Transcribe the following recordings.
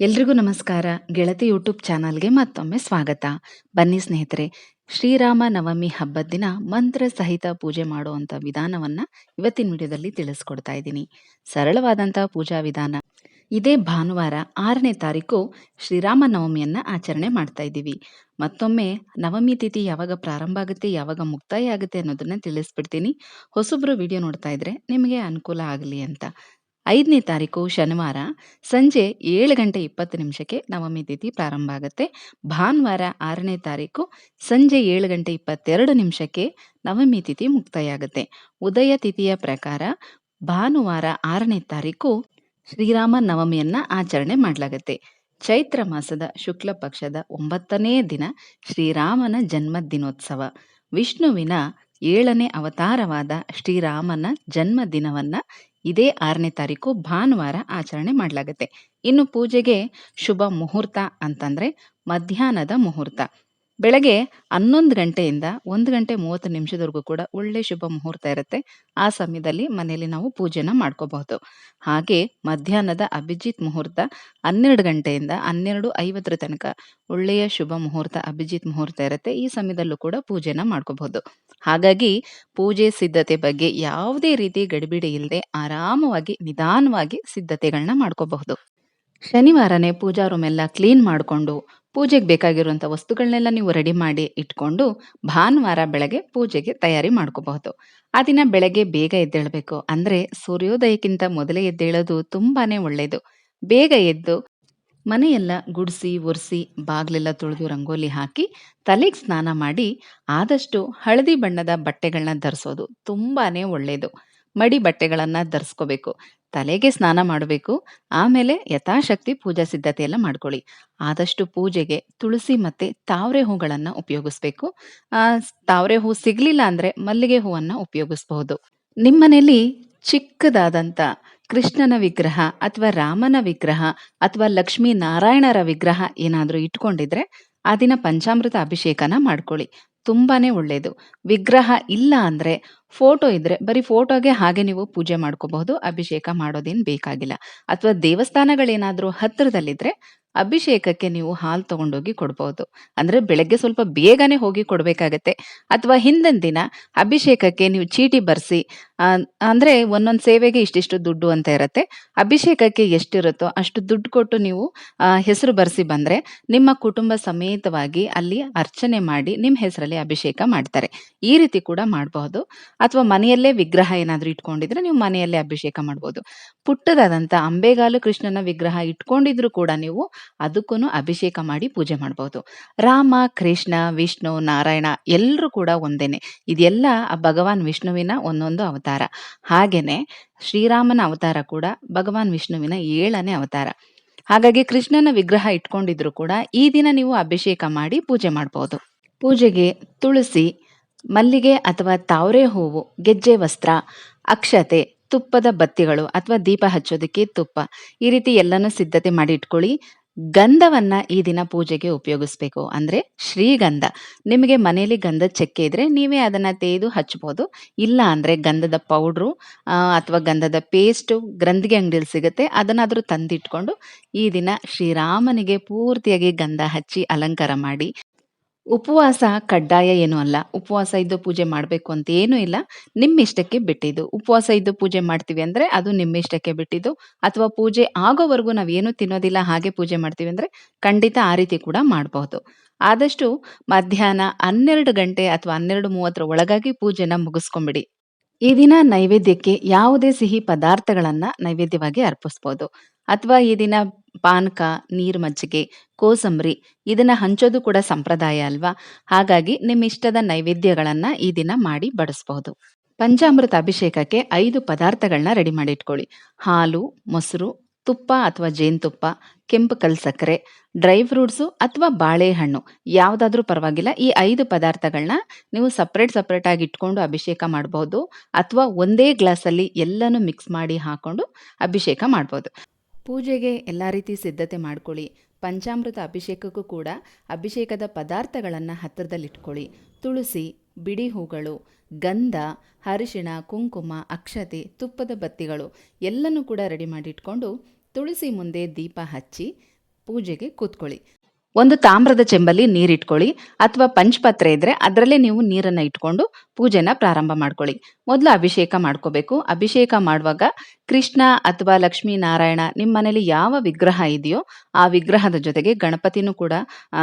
ಎಲ್ರಿಗೂ ನಮಸ್ಕಾರ. ಗೆಳತಿ ಯೂಟ್ಯೂಬ್ ಚಾನಲ್ಗೆ ಮತ್ತೊಮ್ಮೆ ಸ್ವಾಗತ. ಬನ್ನಿ ಸ್ನೇಹಿತರೆ, ಶ್ರೀರಾಮ ನವಮಿ ಹಬ್ಬದ ದಿನ ಮಂತ್ರ ಸಹಿತ ಪೂಜೆ ಮಾಡುವಂಥ ವಿಧಾನವನ್ನ ಇವತ್ತಿನ ವಿಡಿಯೋದಲ್ಲಿ ತಿಳಿಸ್ಕೊಡ್ತಾ ಇದ್ದೀನಿ. ಸರಳವಾದಂಥ ಪೂಜಾ ವಿಧಾನ. ಇದೇ ಭಾನುವಾರ ಆರನೇ ತಾರೀಕು ಶ್ರೀರಾಮ ನವಮಿಯನ್ನ ಆಚರಣೆ ಮಾಡ್ತಾ ಇದ್ದೀವಿ. ಮತ್ತೊಮ್ಮೆ ನವಮಿ ತಿಥಿ ಯಾವಾಗ ಪ್ರಾರಂಭ ಆಗುತ್ತೆ, ಯಾವಾಗ ಮುಕ್ತಾಯ ಆಗುತ್ತೆ ಅನ್ನೋದನ್ನ ತಿಳಿಸ್ಬಿಡ್ತೀನಿ. ಹೊಸಬ್ರು ವಿಡಿಯೋ ನೋಡ್ತಾ ಇದ್ರೆ ನಿಮಗೆ ಅನುಕೂಲ ಆಗಲಿ ಅಂತ. ಐದನೇ ತಾರೀಕು ಶನಿವಾರ ಸಂಜೆ ಏಳು ಗಂಟೆ ಇಪ್ಪತ್ತು ನಿಮಿಷಕ್ಕೆ ನವಮಿ ತಿಥಿ ಪ್ರಾರಂಭ ಆಗುತ್ತೆ. ಭಾನುವಾರ ಆರನೇ ತಾರೀಕು ಸಂಜೆ ಏಳು ಗಂಟೆ ಇಪ್ಪತ್ತೆರಡು ನಿಮಿಷಕ್ಕೆ ನವಮಿ ತಿಥಿ ಮುಕ್ತಾಯ ಆಗುತ್ತೆ ಉದಯ ತಿಥಿಯ ಪ್ರಕಾರ ಭಾನುವಾರ ಆರನೇ ತಾರೀಕು ಶ್ರೀರಾಮ ನವಮಿಯನ್ನ ಆಚರಣೆ ಮಾಡಲಾಗುತ್ತೆ. ಚೈತ್ರ ಮಾಸದ ಶುಕ್ಲ ಪಕ್ಷದ ಒಂಬತ್ತನೇ ದಿನ ಶ್ರೀರಾಮನ ಜನ್ಮ ದಿನೋತ್ಸವ ವಿಷ್ಣುವಿನ ಏಳನೇ ಅವತಾರವಾದ ಶ್ರೀರಾಮನ ಜನ್ಮ ದಿನವನ್ನ ಇದೇ ಆರನೇ ತಾರೀಕು ಭಾನುವಾರ ಆಚರಣೆ ಮಾಡಲಾಗುತ್ತೆ. ಇನ್ನು ಪೂಜೆಗೆ ಶುಭ ಮುಹೂರ್ತ ಅಂತಂದ್ರೆ ಮಧ್ಯಾಹ್ನದ ಮುಹೂರ್ತ. ಬೆಳಗ್ಗೆ ಹನ್ನೊಂದು ಗಂಟೆಯಿಂದ ಒಂದು ಗಂಟೆ ಮೂವತ್ತು ನಿಮಿಷದವರೆಗೂ ಕೂಡ ಒಳ್ಳೆ ಶುಭ ಮುಹೂರ್ತ ಇರುತ್ತೆ. ಆ ಸಮಯದಲ್ಲಿ ಮನೆಯಲ್ಲಿ ನಾವು ಪೂಜೆನ ಮಾಡ್ಕೋಬಹುದು. ಹಾಗೆ ಮಧ್ಯಾಹ್ನದ ಅಭಿಜಿತ್ ಮುಹೂರ್ತ ಹನ್ನೆರಡು ಗಂಟೆಯಿಂದ ಹನ್ನೆರಡು ಐವತ್ತರ ತನಕ ಒಳ್ಳೆಯ ಶುಭ ಮುಹೂರ್ತ, ಅಭಿಜಿತ್ ಮುಹೂರ್ತ ಇರುತ್ತೆ. ಈ ಸಮಯದಲ್ಲೂ ಕೂಡ ಪೂಜೆನ ಮಾಡ್ಕೋಬಹುದು. ಹಾಗಾಗಿ ಪೂಜೆ ಸಿದ್ಧತೆ ಬಗ್ಗೆ ಯಾವುದೇ ರೀತಿ ಗಡಿಬಿಡಿ ಇಲ್ಲದೆ ಆರಾಮವಾಗಿ, ನಿಧಾನವಾಗಿ ಸಿದ್ಧತೆಗಳನ್ನ ಮಾಡ್ಕೋಬಹುದು. ಶನಿವಾರನೇ ಪೂಜಾ ರೂಮ್ ಎಲ್ಲ ಕ್ಲೀನ್ ಮಾಡಿಕೊಂಡು ಪೂಜೆಗೆ ಬೇಕಾಗಿರುವಂಥ ವಸ್ತುಗಳನ್ನೆಲ್ಲ ನೀವು ರೆಡಿ ಮಾಡಿ ಇಟ್ಕೊಂಡು ಭಾನುವಾರ ಬೆಳಗ್ಗೆ ಪೂಜೆಗೆ ತಯಾರಿ ಮಾಡ್ಕೋಬಹುದು. ಆ ದಿನ ಬೆಳಗ್ಗೆ ಬೇಗ ಎದ್ದೇಳಬೇಕು. ಅಂದ್ರೆ ಸೂರ್ಯೋದಯಕ್ಕಿಂತ ಮೊದಲೇ ಎದ್ದೇಳೋದು ತುಂಬಾನೇ ಒಳ್ಳೆಯದು ಬೇಗ ಎದ್ದು ಮನೆಯೆಲ್ಲ ಗುಡಿಸಿ, ಒರೆಸಿ, ಬಾಗ್ಲೆಲ್ಲ ತುಳಿದು ರಂಗೋಲಿ ಹಾಕಿ ತಲೆಗೆ ಸ್ನಾನ ಮಾಡಿ ಆದಷ್ಟು ಹಳದಿ ಬಣ್ಣದ ಬಟ್ಟೆಗಳನ್ನ ಧರಿಸೋದು ತುಂಬಾನೇ ಒಳ್ಳೆಯದು ಮಡಿ ಬಟ್ಟೆಗಳನ್ನ ಧರಿಸ್ಕೋಬೇಕು. ತಲೆಗೆ ಸ್ನಾನ ಮಾಡಬೇಕು. ಆಮೇಲೆ ಯಥಾಶಕ್ತಿ ಪೂಜಾ ಸಿದ್ಧತೆ ಎಲ್ಲ ಮಾಡ್ಕೊಳ್ಳಿ. ಆದಷ್ಟು ಪೂಜೆಗೆ ತುಳಸಿ ಮತ್ತೆ ತಾವರೆ ಹೂಗಳನ್ನ ಉಪಯೋಗಿಸ್ಬೇಕು. ಆ, ತಾವರೆ ಹೂ ಸಿಗ್ಲಿಲ್ಲ ಅಂದ್ರೆ ಮಲ್ಲಿಗೆ ಹೂವನ್ನ ಉಪಯೋಗಿಸಬಹುದು. ನಿಮ್ಮನೇಲಿ ಚಿಕ್ಕದಾದಂತ ಕೃಷ್ಣನ ವಿಗ್ರಹ ಅಥವಾ ರಾಮನ ವಿಗ್ರಹ ಅಥವಾ ಲಕ್ಷ್ಮೀ ನಾರಾಯಣರ ವಿಗ್ರಹ ಏನಾದ್ರೂ ಇಟ್ಕೊಂಡಿದ್ರೆ ಆ ದಿನ ಪಂಚಾಮೃತ ಅಭಿಷೇಕನ ಮಾಡ್ಕೊಳ್ಳಿ. ತುಂಬಾನೇ ಒಳ್ಳೇದು. ವಿಗ್ರಹ ಇಲ್ಲ ಅಂದ್ರೆ ಫೋಟೋ ಇದ್ರೆ ಬರೀ ಫೋಟೋಗೆ ಹಾಗೆ ನೀವು ಪೂಜೆ ಮಾಡ್ಕೋಬಹುದು, ಅಭಿಷೇಕ ಮಾಡೋದೇನ್ ಬೇಕಾಗಿಲ್ಲ. ಅಥವಾ ದೇವಸ್ಥಾನಗಳೇನಾದ್ರೂ ಹತ್ತಿರದಲ್ಲಿದ್ರೆ ಅಭಿಷೇಕಕ್ಕೆ ನೀವು ಹಾಲು ತಗೊಂಡೋಗಿ ಕೊಡ್ಬೋದು ಅಂದ್ರೆ ಬೆಳಗ್ಗೆ ಸ್ವಲ್ಪ ಬೇಗನೆ ಹೋಗಿ ಕೊಡ್ಬೇಕಾಗತ್ತೆ. ಅಥವಾ ಹಿಂದಿನ ದಿನ ಅಭಿಷೇಕಕ್ಕೆ ನೀವು ಚೀಟಿ ಬರ್ಸಿ ಅಂದ್ರೆ ಒಂದೊಂದು ಸೇವೆಗೆ ಇಷ್ಟಿಷ್ಟು ದುಡ್ಡು ಅಂತ ಇರತ್ತೆ. ಅಭಿಷೇಕಕ್ಕೆ ಎಷ್ಟಿರುತ್ತೋ ಅಷ್ಟು ದುಡ್ಡು ಕೊಟ್ಟು ನೀವು ಹೆಸರು ಬರ್ಸಿ ಬಂದ್ರೆ ನಿಮ್ಮ ಕುಟುಂಬ ಸಮೇತವಾಗಿ ಅಲ್ಲಿ ಅರ್ಚನೆ ಮಾಡಿ ನಿಮ್ಮ ಹೆಸರಲ್ಲಿ ಅಭಿಷೇಕ ಮಾಡ್ತಾರೆ. ಈ ರೀತಿ ಕೂಡ ಮಾಡಬಹುದು. ಅಥವಾ ಮನೆಯಲ್ಲೇ ವಿಗ್ರಹ ಏನಾದ್ರೂ ಇಟ್ಕೊಂಡಿದ್ರೆ ನೀವು ಮನೆಯಲ್ಲೇ ಅಭಿಷೇಕ ಮಾಡ್ಬೋದು. ಪುಟ್ಟದಾದಂತ ಅಂಬೆಗಾಲು ಕೃಷ್ಣನ ವಿಗ್ರಹ ಇಟ್ಕೊಂಡಿದ್ರು ಕೂಡ ನೀವು ಅದಕ್ಕೂ ಅಭಿಷೇಕ ಮಾಡಿ ಪೂಜೆ ಮಾಡಬಹುದು ರಾಮ, ಕೃಷ್ಣ, ವಿಷ್ಣು, ನಾರಾಯಣ ಎಲ್ಲರೂ ಕೂಡ ಒಂದೇನೆ. ಇದೆಲ್ಲ ಭಗವಾನ್ ವಿಷ್ಣುವಿನ ಒಂದೊಂದು ಅವತಾರ. ಹಾಗೇನೆ ಶ್ರೀರಾಮನ ಅವತಾರ ಕೂಡ ಭಗವಾನ್ ವಿಷ್ಣುವಿನ ಏಳನೇ ಅವತಾರ. ಹಾಗಾಗಿ ಕೃಷ್ಣನ ವಿಗ್ರಹ ಇಟ್ಕೊಂಡಿದ್ರು ಕೂಡ ಈ ದಿನ ನೀವು ಅಭಿಷೇಕ ಮಾಡಿ ಪೂಜೆ ಮಾಡಬಹುದು ಪೂಜೆಗೆ ತುಳಸಿ ಮಲ್ಲಿಗೆ ಅಥವಾ ತಾವರೆ ಹೂವು, ಗೆಜ್ಜೆ ವಸ್ತ್ರ, ಅಕ್ಷತೆ, ತುಪ್ಪದ ಬತ್ತಿಗಳು ಅಥವಾ ದೀಪ ಹಚ್ಚೋದಕ್ಕೆ ತುಪ್ಪ. ಈ ರೀತಿ ಎಲ್ಲನೂ ಸಿದ್ಧತೆ ಮಾಡಿ ಇಟ್ಕೊಳ್ಳಿ. ಗಂಧವನ್ನ ಈ ದಿನ ಪೂಜೆಗೆ ಉಪಯೋಗಿಸ್ಬೇಕು. ಅಂದ್ರೆ ಶ್ರೀಗಂಧ. ನಿಮಗೆ ಮನೆಯಲ್ಲಿ ಗಂಧದ ಚಕ್ಕೆ ಇದ್ರೆ ನೀವೇ ಅದನ್ನ ತೆಗೆದು ಹಚ್ಬೋದು. ಇಲ್ಲ ಅಂದ್ರೆ ಗಂಧದ ಪೌಡ್ರು ಅಥವಾ ಗಂಧದ ಪೇಸ್ಟ್, ಗ್ರಂಥಿಗೆ ಅಂಗಡಿಯಲ್ಲಿ ಸಿಗುತ್ತೆ. ಅದನ್ನಾದ್ರೂ ತಂದಿಟ್ಕೊಂಡು ಈ ದಿನ ಶ್ರೀರಾಮನಿಗೆ ಪೂರ್ತಿಯಾಗಿ ಗಂಧ ಹಚ್ಚಿ ಅಲಂಕಾರ ಮಾಡಿ. ಉಪವಾಸ ಕಡ್ಡಾಯ ಏನೂ ಅಲ್ಲ. ಉಪವಾಸ ಇದ್ದು ಪೂಜೆ ಮಾಡಬೇಕು ಅಂತ ಏನೂ ಇಲ್ಲ. ನಿಮ್ಮ ಇಷ್ಟಕ್ಕೆ ಬಿಟ್ಟಿದ್ದು. ಉಪವಾಸ ಇದ್ದು ಪೂಜೆ ಮಾಡ್ತೀವಿ ಅಂದ್ರೆ ಅದು ನಿಮ್ಮ ಇಷ್ಟಕ್ಕೆ ಬಿಟ್ಟಿದ್ದು. ಅಥವಾ ಪೂಜೆ ಆಗೋವರೆಗೂ ನಾವೇನು ತಿನ್ನೋದಿಲ್ಲ, ಹಾಗೆ ಪೂಜೆ ಮಾಡ್ತೀವಿ ಅಂದ್ರೆ ಖಂಡಿತ ಆ ರೀತಿ ಕೂಡ ಮಾಡಬಹುದು. ಆದಷ್ಟು ಮಧ್ಯಾಹ್ನ ಹನ್ನೆರಡು ಗಂಟೆ ಅಥವಾ ಹನ್ನೆರಡು ಮೂವತ್ತರ ಒಳಗಾಗಿ ಪೂಜೆನ ಮುಗಿಸ್ಕೊಂಬಿಡಿ. ಈ ದಿನ ನೈವೇದ್ಯಕ್ಕೆ ಯಾವುದೇ ಸಿಹಿ ಪದಾರ್ಥಗಳನ್ನ ನೈವೇದ್ಯವಾಗಿ ಅರ್ಪಿಸ್ಬೋದು. ಅಥವಾ ಈ ದಿನ ಪಾನಕ, ನೀರು ಮಜ್ಜಿಗೆ, ಕೋಸಂಬರಿ ಇದನ್ನ ಹಂಚೋದು ಕೂಡ ಸಂಪ್ರದಾಯ ಅಲ್ವಾ? ಹಾಗಾಗಿ ನಿಮ್ಮ ಇಷ್ಟದ ನೈವೇದ್ಯಗಳನ್ನು ಈ ದಿನ ಮಾಡಿ ಬಡಿಸಬಹುದು. ಪಂಚಾಮೃತ ಅಭಿಷೇಕಕ್ಕೆ ಐದು ಪದಾರ್ಥಗಳನ್ನ ರೆಡಿ ಮಾಡಿ ಇಟ್ಕೊಳ್ಳಿ. ಹಾಲು, ಮೊಸರು, ತುಪ್ಪ ಅಥವಾ ಜೇನುತುಪ್ಪ, ಕೆಂಪು ಕಲ್ ಸಕ್ಕರೆ ಡ್ರೈ ಫ್ರೂಟ್ಸು ಅಥವಾ ಬಾಳೆಹಣ್ಣು. ಯಾವುದಾದ್ರೂ ಪರವಾಗಿಲ್ಲ, ಈ ಐದು ಪದಾರ್ಥಗಳನ್ನ ನೀವು ಸಪ್ರೇಟ್ ಸಪ್ರೇಟ್ ಆಗಿ ಇಟ್ಕೊಂಡು ಅಭಿಷೇಕ ಮಾಡಬಹುದು ಅಥವಾ ಒಂದೇ ಗ್ಲಾಸಲ್ಲಿ ಎಲ್ಲನೂ ಮಿಕ್ಸ್ ಮಾಡಿ ಹಾಕೊಂಡು ಅಭಿಷೇಕ ಮಾಡ್ಬೋದು ಪೂಜೆಗೆ ಎಲ್ಲ ರೀತಿ ಸಿದ್ಧತೆ ಮಾಡ್ಕೊಳ್ಳಿ. ಪಂಚಾಮೃತ ಅಭಿಷೇಕಕ್ಕೂ ಕೂಡ ಅಭಿಷೇಕದ ಪದಾರ್ಥಗಳನ್ನು ಹತ್ತಿರದಲ್ಲಿಟ್ಕೊಳ್ಳಿ. ತುಳಸಿ ಬಿಡಿ ಹೂಗಳು ಗಂಧ, ಅರಿಶಿಣ, ಕುಂಕುಮ, ಅಕ್ಷತೆ, ತುಪ್ಪದ ಬತ್ತಿಗಳು ಎಲ್ಲನೂ ಕೂಡ ರೆಡಿ ಮಾಡಿ ಇಟ್ಕೊಂಡು ತುಳಸಿ ಮುಂದೆ ದೀಪ ಹಚ್ಚಿ ಪೂಜೆಗೆ ಕೂತ್ಕೊಳ್ಳಿ. ಒಂದು ತಾಮ್ರದ ಚೆಂಬಲ್ಲಿ ನೀರಿಟ್ಕೊಳ್ಳಿ ಅಥವಾ ಪಂಚಪತ್ರೆ ಇದ್ರೆ ಅದರಲ್ಲೇ ನೀವು ನೀರನ್ನ ಇಟ್ಕೊಂಡು ಪೂಜೆನ ಪ್ರಾರಂಭ ಮಾಡ್ಕೊಳ್ಳಿ. ಮೊದಲು ಅಭಿಷೇಕ ಮಾಡ್ಕೋಬೇಕು. ಅಭಿಷೇಕ ಮಾಡುವಾಗ ಕೃಷ್ಣ ಅಥವಾ ಲಕ್ಷ್ಮೀ ನಾರಾಯಣ ನಿಮ್ಮ ಮನೇಲಿ ಯಾವ ವಿಗ್ರಹ ಇದೆಯೋ ಆ ವಿಗ್ರಹದ ಜೊತೆಗೆ ಗಣಪತಿನೂ ಕೂಡ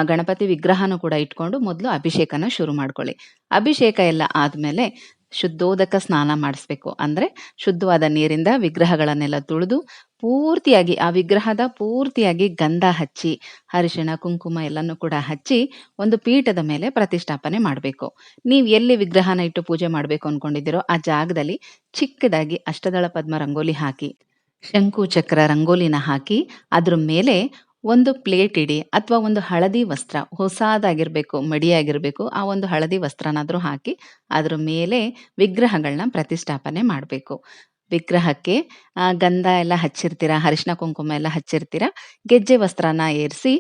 ಗಣಪತಿ ವಿಗ್ರಹನೂ ಕೂಡ ಇಟ್ಕೊಂಡು ಮೊದಲು ಅಭಿಷೇಕನ ಶುರು ಮಾಡ್ಕೊಳ್ಳಿ. ಅಭಿಷೇಕ ಎಲ್ಲ ಆದ್ಮೇಲೆ ಶುದ್ಧೋದಕ ಸ್ನಾನ ಮಾಡಿಸ್ಬೇಕು. ಅಂದ್ರೆ ಶುದ್ಧವಾದ ನೀರಿಂದ ವಿಗ್ರಹಗಳನ್ನೆಲ್ಲ ತುಳಿದು ಪೂರ್ತಿಯಾಗಿ, ಆ ವಿಗ್ರಹದ ಪೂರ್ತಿಯಾಗಿ ಗಂಧ ಹಚ್ಚಿ, ಅರಿಶಿಣ, ಕುಂಕುಮ ಎಲ್ಲನೂ ಕೂಡ ಹಚ್ಚಿ ಒಂದು ಪೀಠದ ಮೇಲೆ ಪ್ರತಿಷ್ಠಾಪನೆ ಮಾಡಬೇಕು. ನೀವು ಎಲ್ಲಿ ವಿಗ್ರಹನ ಇಟ್ಟು ಪೂಜೆ ಮಾಡಬೇಕು ಅಂದ್ಕೊಂಡಿದ್ದೀರೋ ಆ ಜಾಗದಲ್ಲಿ ಚಿಕ್ಕದಾಗಿ ಅಷ್ಟದಳ ಪದ್ಮ ರಂಗೋಲಿ ಹಾಕಿ, ಶಂಕು ಚಕ್ರ ರಂಗೋಲಿನ ಹಾಕಿ, ಅದ್ರ ಮೇಲೆ ಒಂದು ಪ್ಲೇಟ್ ಇಡಿ ಅಥವಾ ಒಂದು ಹಳದಿ ವಸ್ತ್ರ, ಹೊಸದಾಗಿರ್ಬೇಕು, ಮಡಿಯಾಗಿರ್ಬೇಕು, ಆ ಒಂದು ಹಳದಿ ವಸ್ತ್ರನಾದ್ರೂ ಹಾಕಿ, ಅದ್ರ ಮೇಲೆ ವಿಗ್ರಹಗಳನ್ನ ಪ್ರತಿಷ್ಠಾಪನೆ ಮಾಡಬೇಕು. ವಿಗ್ರಹಕ್ಕೆ ಗಂಧ ಎಲ್ಲ ಹಚ್ಚಿರ್ತೀರಾ, ಅರಿಶಿನ ಕುಂಕುಮ ಎಲ್ಲ ಹಚ್ಚಿರ್ತೀರಾ, ಗೆಜ್ಜೆ ವಸ್ತ್ರನ ಏರಿಸಿ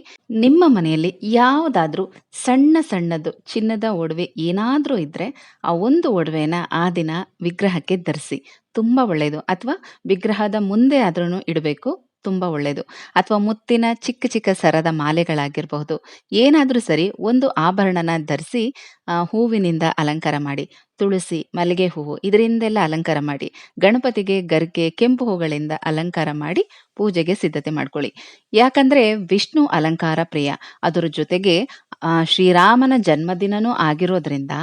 ನಿಮ್ಮ ಮನೆಯಲ್ಲಿ ಯಾವುದಾದ್ರೂ ಸಣ್ಣ ಸಣ್ಣದು ಚಿನ್ನದ ಒಡವೆ ಏನಾದರೂ ಇದ್ದರೆ ಆ ಒಂದು ಒಡವೆನ ಆ ದಿನ ವಿಗ್ರಹಕ್ಕೆ ಧರಿಸಿ. ತುಂಬಾ ಒಳ್ಳೆಯದು ಅಥವಾ ವಿಗ್ರಹದ ಮುಂದೆ ಆದ್ರೂ ಇಡಬೇಕು. ತುಂಬಾ ಒಳ್ಳೆಯದು ಅಥವಾ ಮುತ್ತಿನ ಚಿಕ್ಕ ಚಿಕ್ಕ ಸರದ ಮಾಲೆಗಳಾಗಿರಬಹುದು. ಏನಾದರೂ ಸರಿ ಒಂದು ಆಭರಣನ ಧರಿಸಿ ಹೂವಿನಿಂದ ಅಲಂಕಾರ ಮಾಡಿ, ತುಳಸಿ, ಮಲ್ಲಿಗೆ ಹೂವು ಇದರಿಂದೆಲ್ಲ ಅಲಂಕಾರ ಮಾಡಿ, ಗಣಪತಿಗೆ ಗರ್ಗೆ, ಕೆಂಪು ಹೂಗಳಿಂದ ಅಲಂಕಾರ ಮಾಡಿ ಪೂಜೆಗೆ ಸಿದ್ಧತೆ ಮಾಡ್ಕೊಳ್ಳಿ. ಯಾಕಂದ್ರೆ ವಿಷ್ಣು ಅಲಂಕಾರ ಪ್ರಿಯ. ಅದರ ಜೊತೆಗೆ ಶ್ರೀರಾಮನ ಜನ್ಮದಿನನೂ ಆಗಿರೋದ್ರಿಂದ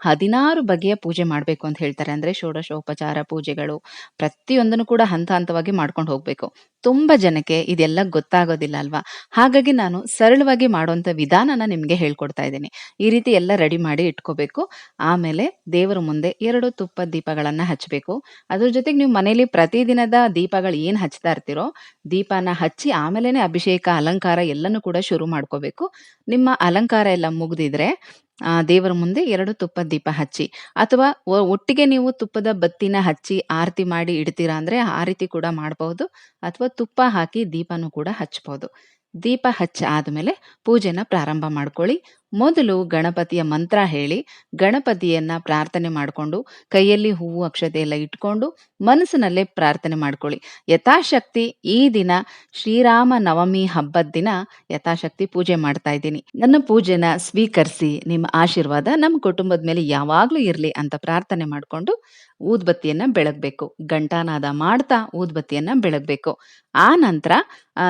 ಹದಿನಾರು ಬಗೆಯ ಪೂಜೆ ಮಾಡಬೇಕು ಅಂತ ಹೇಳ್ತಾರೆ. ಅಂದ್ರೆ ಷೋಡಶೋಪಚಾರ ಪೂಜೆಗಳು ಪ್ರತಿಯೊಂದನ್ನು ಕೂಡ ಹಂತ ಹಂತವಾಗಿ ಮಾಡ್ಕೊಂಡು ಹೋಗ್ಬೇಕು. ತುಂಬಾ ಜನಕ್ಕೆ ಇದೆಲ್ಲ ಗೊತ್ತಾಗೋದಿಲ್ಲ ಅಲ್ವಾ? ಹಾಗಾಗಿ ನಾನು ಸರಳವಾಗಿ ಮಾಡುವಂತ ವಿಧಾನನ ನಿಮ್ಗೆ ಹೇಳ್ಕೊಡ್ತಾ ಇದ್ದೀನಿ. ಈ ರೀತಿ ಎಲ್ಲ ರೆಡಿ ಮಾಡಿ ಇಟ್ಕೋಬೇಕು. ಆಮೇಲೆ ದೇವರ ಮುಂದೆ ಎರಡು ತುಪ್ಪದ ದೀಪಗಳನ್ನ ಹಚ್ಚಬೇಕು ಅದ್ರ ಜೊತೆಗೆ ನೀವು ಮನೇಲಿ ಪ್ರತಿದಿನದ ದೀಪಗಳು ಏನ್ ಹಚ್ತಾ ಇರ್ತೀರೋ, ದೀಪನ ಹಚ್ಚಿ ಆಮೇಲೆನೆ ಅಭಿಷೇಕ, ಅಲಂಕಾರ ಎಲ್ಲನೂ ಕೂಡ ಶುರು ಮಾಡ್ಕೋಬೇಕು. ನಿಮ್ಮ ಅಲಂಕಾರ ಎಲ್ಲ ಮುಗ್ದಿದ್ರೆ, ಆ, ದೇವರ ಮುಂದೆ ಎರಡು ತುಪ್ಪದ ದೀಪ ಹಚ್ಚಿ, ಅಥವಾ ಒಟ್ಟಿಗೆ ನೀವು ತುಪ್ಪದ ಬತ್ತಿನ ಹಚ್ಚಿ ಆರತಿ ಮಾಡಿ ಇಡ್ತೀರಾ ಅಂದ್ರೆ ಆ ರೀತಿ ಕೂಡ ಮಾಡಬಹುದು. ಅಥವಾ ತುಪ್ಪ ಹಾಕಿ ದೀಪನೂ ಕೂಡ ಹಚ್ಬೋದು. ದೀಪ ಹಚ್ಚ ಆದಮೇಲೆ ಪೂಜೆನ ಪ್ರಾರಂಭ ಮಾಡ್ಕೊಳ್ಳಿ. ಮೊದಲು ಗಣಪತಿಯ ಮಂತ್ರ ಹೇಳಿ, ಗಣಪತಿಯನ್ನ ಪ್ರಾರ್ಥನೆ ಮಾಡಿಕೊಂಡು, ಕೈಯಲ್ಲಿ ಹೂವು, ಅಕ್ಷತೆ ಎಲ್ಲ ಇಟ್ಕೊಂಡು ಮನಸ್ಸಿನಲ್ಲೇ ಪ್ರಾರ್ಥನೆ ಮಾಡ್ಕೊಳ್ಳಿ. ಯಥಾಶಕ್ತಿ ಈ ದಿನ ಶ್ರೀರಾಮ ನವಮಿ ಹಬ್ಬದ ದಿನ ಯಥಾಶಕ್ತಿ ಪೂಜೆ ಮಾಡ್ತಾ ಇದ್ದೀನಿ. ನನ್ನ ಪೂಜೆನ ಸ್ವೀಕರಿಸಿ, ನಿಮ್ಮ ಆಶೀರ್ವಾದ ನಮ್ಮ ಕುಟುಂಬದ ಮೇಲೆ ಯಾವಾಗ್ಲೂ ಇರಲಿ ಅಂತ ಪ್ರಾರ್ಥನೆ ಮಾಡ್ಕೊಂಡು ಊದ್ಬತ್ತಿಯನ್ನ ಬೆಳಗ್ಬೇಕು. ಗಂಟಾನಾದ ಮಾಡ್ತಾ ಊದ್ಬತ್ತಿಯನ್ನ ಬೆಳಗ್ಬೇಕು. ಆ ನಂತರ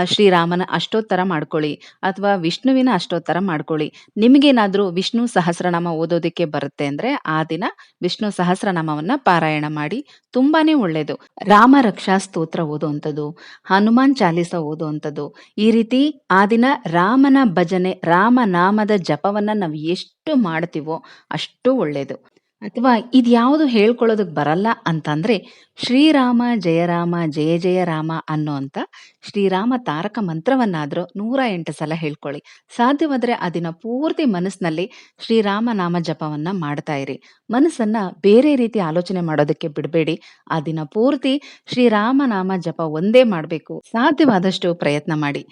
ಶ್ರೀರಾಮನ ಅಷ್ಟೋತ್ತರ ಮಾಡ್ಕೊಳ್ಳಿ ಅಥವಾ ವಿಷ್ಣುವಿನ ಅಷ್ಟೋತ್ತರ ಮಾಡ್ಕೊಳ್ಳಿ. ನಿಮಗೇನಾದ್ರೂ ವಿಷ್ಣು ಸಹಸ್ರನಾಮ ಓದೋದಕ್ಕೆ ಬರುತ್ತೆ ಅಂದ್ರೆ ಆ ದಿನ ವಿಷ್ಣು ಸಹಸ್ರನಾಮವನ್ನ ಪಾರಾಯಣ ಮಾಡಿ ತುಂಬಾನೇ ಒಳ್ಳೇದು. ರಾಮ ರಕ್ಷಾ ಸ್ತೋತ್ರ ಓದುವಂಥದ್ದು, ಹನುಮಾನ್ ಚಾಲಿಸ ಓದುವಂಥದ್ದು, ಈ ರೀತಿ ಆ ದಿನ ರಾಮನ ಭಜನೆ ರಾಮನಾಮದ ಜಪವನ್ನ ನಾವು ಎಷ್ಟು ಮಾಡ್ತೀವೋ ಅಷ್ಟು ಒಳ್ಳೇದು. ಅಥವಾ ಇದ್ಯಾವುದು ಹೇಳ್ಕೊಳ್ಳೋದಕ್ಕೆ ಬರಲ್ಲ ಅಂತಂದ್ರೆ ಶ್ರೀರಾಮ, ಜಯರಾಮ, ಜಯ ಜಯ ರಾಮ ಅನ್ನೋ ಅಂತ ಶ್ರೀರಾಮ ತಾರಕ ಮಂತ್ರವನ್ನಾದ್ರೂ ನೂರ ಎಂಟು ಸಲ ಹೇಳ್ಕೊಳ್ಳಿ. ಸಾಧ್ಯವಾದ್ರೆ ಆ ದಿನ ಪೂರ್ತಿ ಮನಸ್ಸಿನಲ್ಲಿ ಶ್ರೀರಾಮ ನಾಮ ಜಪವನ್ನ ಮಾಡ್ತಾ ಇರಿ. ಮನಸ್ಸನ್ನ ಬೇರೆ ರೀತಿ ಆಲೋಚನೆ ಮಾಡೋದಕ್ಕೆ ಬಿಡಬೇಡಿ. ಆ ದಿನ ಪೂರ್ತಿ ಶ್ರೀರಾಮ ನಾಮ ಜಪ ಒಂದೇ ಮಾಡಬೇಕು. ಸಾಧ್ಯವಾದಷ್ಟು ಪ್ರಯತ್ನ ಮಾಡಿ.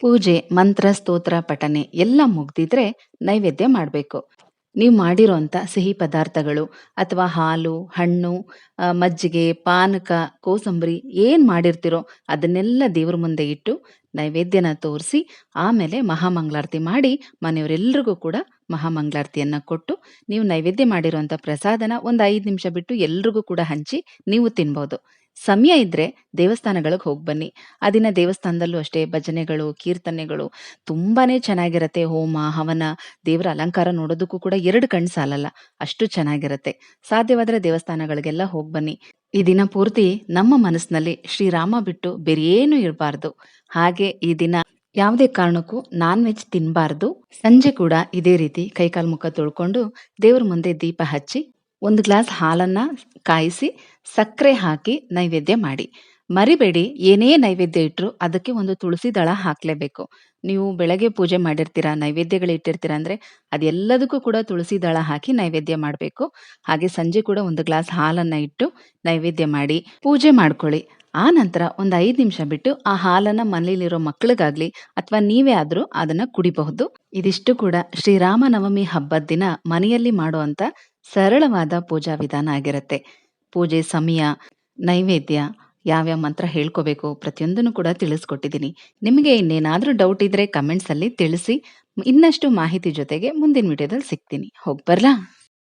ಪೂಜೆ, ಮಂತ್ರ, ಸ್ತೋತ್ರ, ಪಠನೆ ಎಲ್ಲ ಮುಗ್ದಿದ್ರೆ ನೈವೇದ್ಯ ಮಾಡಬೇಕು. ನೀವು ಮಾಡಿರೋಂಥ ಸಿಹಿ ಪದಾರ್ಥಗಳು ಅಥವಾ ಹಾಲು, ಹಣ್ಣು ಮಜ್ಜಿಗೆ, ಪಾನಕ, ಕೋಸಂಬರಿ ಏನ್ ಮಾಡಿರ್ತೀರೋ ಅದನ್ನೆಲ್ಲ ದೇವ್ರ ಮುಂದೆ ಇಟ್ಟು ನೈವೇದ್ಯನ ತೋರಿಸಿ ಆಮೇಲೆ ಮಹಾಮಂಗಳಾರತಿ ಮಾಡಿ ಮನೆಯವರೆಲ್ಲರಿಗೂ ಕೂಡ ಮಹಾಮಂಗಳಾರತಿಯನ್ನ ಕೊಟ್ಟು ನೀವು ನೈವೇದ್ಯ ಮಾಡಿರೋಂಥ ಪ್ರಸಾದನ ಒಂದು ಐದು ನಿಮಿಷ ಬಿಟ್ಟು ಎಲ್ರಿಗೂ ಕೂಡ ಹಂಚಿ ನೀವು ತಿನ್ಬೋದು. ಸಮಯ ಇದ್ರೆ ದೇವಸ್ಥಾನಗಳಿಗೆ ಹೋಗಿ ಬನ್ನಿ. ಆ ದಿನ ದೇವಸ್ಥಾನದಲ್ಲೂ ಅಷ್ಟೇ ಭಜನೆಗಳು, ಕೀರ್ತನೆಗಳು ತುಂಬಾನೇ ಚೆನ್ನಾಗಿರತ್ತೆ. ಹೋಮ, ಹವನ, ದೇವರ ಅಲಂಕಾರ ನೋಡೋದಕ್ಕೂ ಕೂಡ ಎರಡು ಕಣ್ಣು ಸಾಲಲ್ಲ, ಅಷ್ಟು ಚೆನ್ನಾಗಿರತ್ತೆ. ಸಾಧ್ಯವಾದ್ರೆ ದೇವಸ್ಥಾನಗಳಿಗೆಲ್ಲ ಹೋಗಿ ಬನ್ನಿ. ಈ ದಿನ ಪೂರ್ತಿ ನಮ್ಮ ಮನಸ್ಸಿನಲ್ಲಿ ಶ್ರೀರಾಮ ಬಿಟ್ಟು ಬೇರೆ ಏನು ಇರಬಾರ್ದು. ಹಾಗೆ ಈ ದಿನ ಯಾವುದೇ ಕಾರಣಕ್ಕೂ ನಾನ್ ವೆಜ್ ತಿನ್ನಬಾರ್ದು ಸಂಜೆ ಕೂಡ ಇದೇ ರೀತಿ ಕೈಕಾಲು ಮುಖ ತೊಳ್ಕೊಂಡು ದೇವ್ರ ಮುಂದೆ ದೀಪ ಹಚ್ಚಿ ಒಂದು ಗ್ಲಾಸ್ ಹಾಲನ್ನ ಕಾಯಿಸಿ ಸಕ್ಕರೆ ಹಾಕಿ ನೈವೇದ್ಯ ಮಾಡಿ. ಮರಿಬೇಡಿ, ಏನೇ ನೈವೇದ್ಯ ಇಟ್ಟರು ಅದಕ್ಕೆ ಒಂದು ತುಳಸಿ ದಳ ಹಾಕ್ಲೇಬೇಕು. ನೀವು ಬೆಳಗ್ಗೆ ಪೂಜೆ ಮಾಡಿರ್ತೀರಾ, ನೈವೇದ್ಯಗಳು ಇಟ್ಟಿರ್ತೀರಾ ಅಂದ್ರೆ ಅದೆಲ್ಲದಕ್ಕೂ ಕೂಡ ತುಳಸಿ ದಳ ಹಾಕಿ ನೈವೇದ್ಯ ಮಾಡಬೇಕು. ಹಾಗೆ ಸಂಜೆ ಕೂಡ ಒಂದು ಗ್ಲಾಸ್ ಹಾಲನ್ನ ಇಟ್ಟು ನೈವೇದ್ಯ ಮಾಡಿ ಪೂಜೆ ಮಾಡ್ಕೊಳ್ಳಿ. ಆ ನಂತರ ಒಂದು ಐದು ನಿಮಿಷ ಬಿಟ್ಟು ಆ ಹಾಲನ್ನ ಮನೆಯಲ್ಲಿರೋ ಮಕ್ಕಳಿಗಾಗ್ಲಿ ಅಥವಾ ನೀವೇ ಆದ್ರೂ ಅದನ್ನ ಕುಡಿಬಹುದು. ಇದಿಷ್ಟು ಕೂಡ ಶ್ರೀರಾಮನವಮಿ ಹಬ್ಬದ ದಿನ ಮನೆಯಲ್ಲಿ ಮಾಡುವಂತ ಸರಳವಾದ ಪೂಜಾ ವಿಧಾನ ಆಗಿರುತ್ತೆ ಪೂಜೆ ಸಮಯ, ನೈವೇದ್ಯ, ಯಾವ್ಯಾವ ಮಂತ್ರ ಹೇಳ್ಕೋಬೇಕು ಪ್ರತಿಯೊಂದನ್ನು ಕೂಡ ತಿಳಿಸ್ಕೊಟ್ಟಿದ್ದೀನಿ. ನಿಮಗೆ ಇನ್ನೇನಾದರೂ ಡೌಟ್ ಇದ್ರೆ ಕಮೆಂಟ್ಸಲ್ಲಿ ತಿಳಿಸಿ. ಇನ್ನಷ್ಟು ಮಾಹಿತಿ ಜೊತೆಗೆ ಮುಂದಿನ ವಿಡಿಯೋದಲ್ಲಿ ಸಿಗ್ತೀನಿ. ಹೋಗಿ ಬರ್ಲಾ?